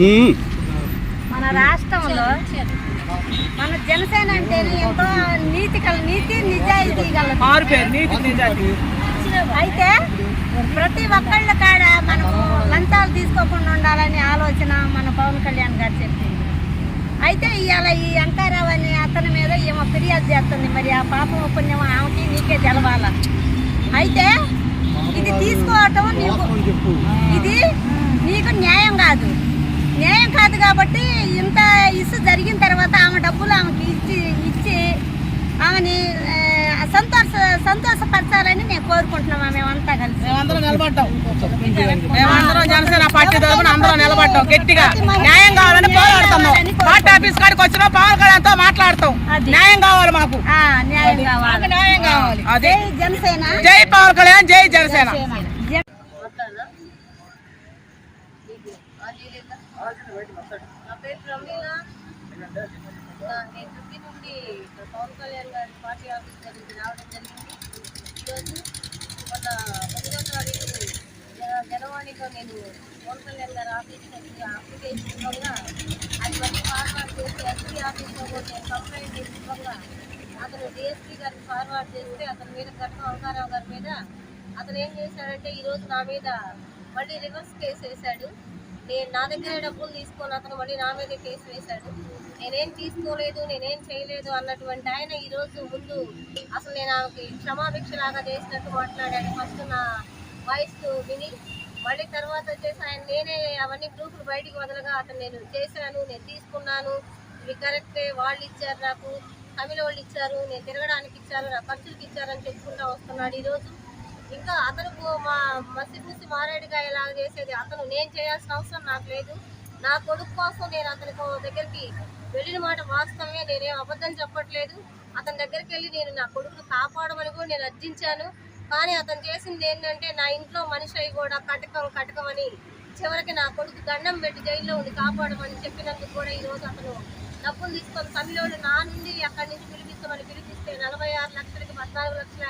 ఉమ్. మన రాష్ట్రంలో మన జనసేన అంటేనే ఎంతో నీతి కల నీతి నిజాయితీ గల అయితే ప్రతి ఒక్కళ్ళ కాడ మనము లంచాలు తీసుకోకుండా ఉండాలని ఆలోచన మన పవన్ కళ్యాణ్ గారు చెప్పింది. అయితే ఇవాళ ఈ అంకారావు అనే అతని మీద ఈమె ఫిర్యాదు చేస్తుంది. మరి ఆ పాపం పుణ్యం ఆమెకి నీకే తెలవాల? అయితే ఇది తీసుకోవటం నీకు ఇది నీకు న్యాయం కాదు. న్యాయం కాదు కాబట్టి ఇంత ఇసు జరిగిన తర్వాత ఆమె డబ్బులు ఆమెకి ఇచ్చి ఇచ్చి ఆమెని సంతోష సంతోషపరచాలని నేను కోరుకుంటున్నామా మేమంతా కలిసి. మేమందరం నిలబడ్డాం. మేమందరం జనసేన పార్టీ తరఫున అందరం నిలబడ్డాం. గట్టిగా న్యాయం కావాలని పోరాడుతున్నాం. పార్టీ ఆఫీస్ కాడికి వచ్చినా పవన్ కళ్యాణ్తో మాట్లాడతాం. అది. న్యాయం కావాలి మాకు. న్యాయం కావాలి. న్యాయం కావాలి. జై జనసేన. జై పవన్ కళ్యాణ్ జై జనసేన జనసేన. జై- నా పేరు ప్రమీల నేను దుర్గి నుండి పవన్ కళ్యాణ్ గారి పార్టీ ఆఫీస్ దగ్గరికి రావడం జరిగింది. ఈరోజు మొన్న తొమ్మిదో తారీఖు జనవాణిలో నేను పవన్ కళ్యాణ్ గారి ఆఫీస్ అప్లికేషన్ ఇవ్వగా అది మళ్ళీ ఫార్వర్డ్ చేసి ఎస్పీ ఆఫీస్లో కూడా నేను కంప్లైంట్ చేసి ఇవ్వగా అతను డిఎస్పీ గారికి ఫార్వర్డ్ చేస్తే అతని మీద ఘటన అవకారావు గారి మీద అతను ఏం చేశాడంటే ఈరోజు నా మీద మళ్ళీ రివర్స్ కేసు వేశాడు. నేను నా దగ్గర డబ్బులు తీసుకొని అతను మళ్ళీ నా మీద కేసు వేశాడు. నేనేం తీసుకోలేదు నేనేం చేయలేదు అన్నటువంటి ఆయన ఈరోజు ముందు అసలు నేను ఆమెకి క్షమాభిక్ష లాగా చేసినట్టు మాట్లాడాడు. ఫస్ట్ నా వాయిస్ విని మళ్ళీ తర్వాత వచ్చేసి ఆయన నేనే అవన్నీ గ్రూపులు బయటికి వదలగా అతను నేను చేశాను నేను తీసుకున్నాను. ఇవి కరెక్టే వాళ్ళు ఇచ్చారు నాకు తమిళ వాళ్ళు ఇచ్చారు నేను తిరగడానికి ఇచ్చారు నా ఖర్చులకు ఇచ్చారని చెప్పుకుంటా వస్తున్నాడు ఈరోజు ఇంకా అతను మా మసి పూసి మారేడుగా లాగా చేసేది. అతను నేను చేయాల్సిన అవసరం నాకు లేదు. నా కొడుకు కోసం నేను అతని దగ్గరికి వెళ్ళిన మాట వాస్తవమే. నేనేం అబద్ధం చెప్పట్లేదు. అతని దగ్గరికి వెళ్ళి నేను నా కొడుకును కాపాడమని కూడా నేను అర్జించాను. కానీ అతను చేసింది ఏంటంటే నా ఇంట్లో మనిషి అయి కూడా కటకం కటకం అని చివరికి నా కొడుకు దండం పెట్టి జైల్లో ఉండి కాపాడమని చెప్పినందుకు కూడా ఈరోజు అతను డబ్బులు తీసుకొని తమిళోడు నా నుండి అక్కడి నుంచి పిలిపిస్తామని పిలిపిస్తే నలభై ఆరు లక్షలకి పద్నాలుగు లక్షల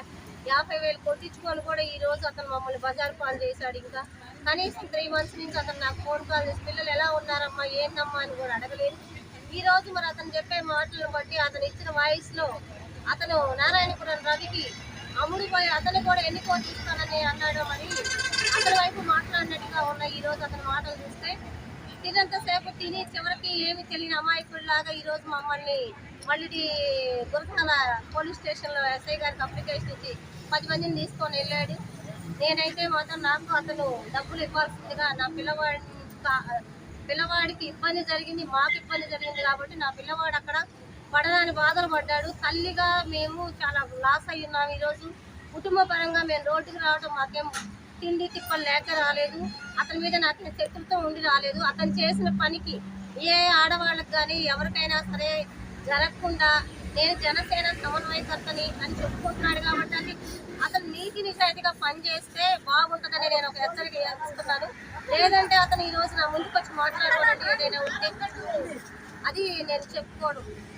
యాభై వేలు కొట్టించుకొని కూడా ఈ రోజు అతను మమ్మల్ని బజార్ పాలు చేశాడు ఇంకా. కనీసం త్రీ మంత్స్ నుంచి అతను నాకు ఫోన్ కాల్ చేసి పిల్లలు ఎలా ఉన్నారమ్మా? ఏంటమ్మా? అని కూడా అడగలేదు. ఈ రోజు మరి అతను చెప్పే మాటలను బట్టి అతను ఇచ్చిన వాయిస్లో అతను నారాయణపురం రవికి అమ్ముడు పోయి అతను కూడా ఎన్ని కోట్లు ఇస్తానని అన్నాడు మరి అతని వైపు మాట్లాడినట్టుగా ఉన్నాయి ఈరోజు అతని మాటలు చూస్తే తినంతసేపు తిని చివరికి ఏమి తెలియని అమాయకుడిలాగా ఈరోజు మమ్మల్ని మళ్ళీ గురసాల పోలీస్ స్టేషన్లో ఎస్ఐ గారికి అప్లికేషన్ ఇచ్చి పది మందిని తీసుకొని వెళ్ళాడు. నేనైతే మాత్రం నాకు అతను డబ్బులు ఇవ్వాల్సిందిగా నా పిల్లవాడి పిల్లవాడికి ఇబ్బంది జరిగింది మాకు ఇబ్బంది జరిగింది కాబట్టి నా పిల్లవాడు అక్కడ పడదాని బాధలు పడ్డాడు. తల్లిగా మేము చాలా లాస్ అయి ఉన్నాం ఈరోజు. కుటుంబ పరంగా మేము రోడ్డుకు రావడం మాకేం తిండి తిప్పలు లేక రాలేదు. అతని మీద నాకు శత్రుత్వం ఉండి రాలేదు. అతను చేసిన పనికి ఏ ఆడవాళ్ళకి కానీ ఎవరికైనా సరే జరగకుండా నేను జనసేన సమన్వయకర్తని అని చెప్పుకుంటున్నాడు కాబట్టి అతను నీతి నిజాయితీగా పనిచేస్తే బాగుంటుందని నేను ఒక హెచ్చరిక ఇస్తున్నాను లేదంటే అతను ఈ రోజు నా ముందుకు వచ్చి మాట్లాడడం ఏదైనా ఉంటే అది నేను చెప్పుకోను.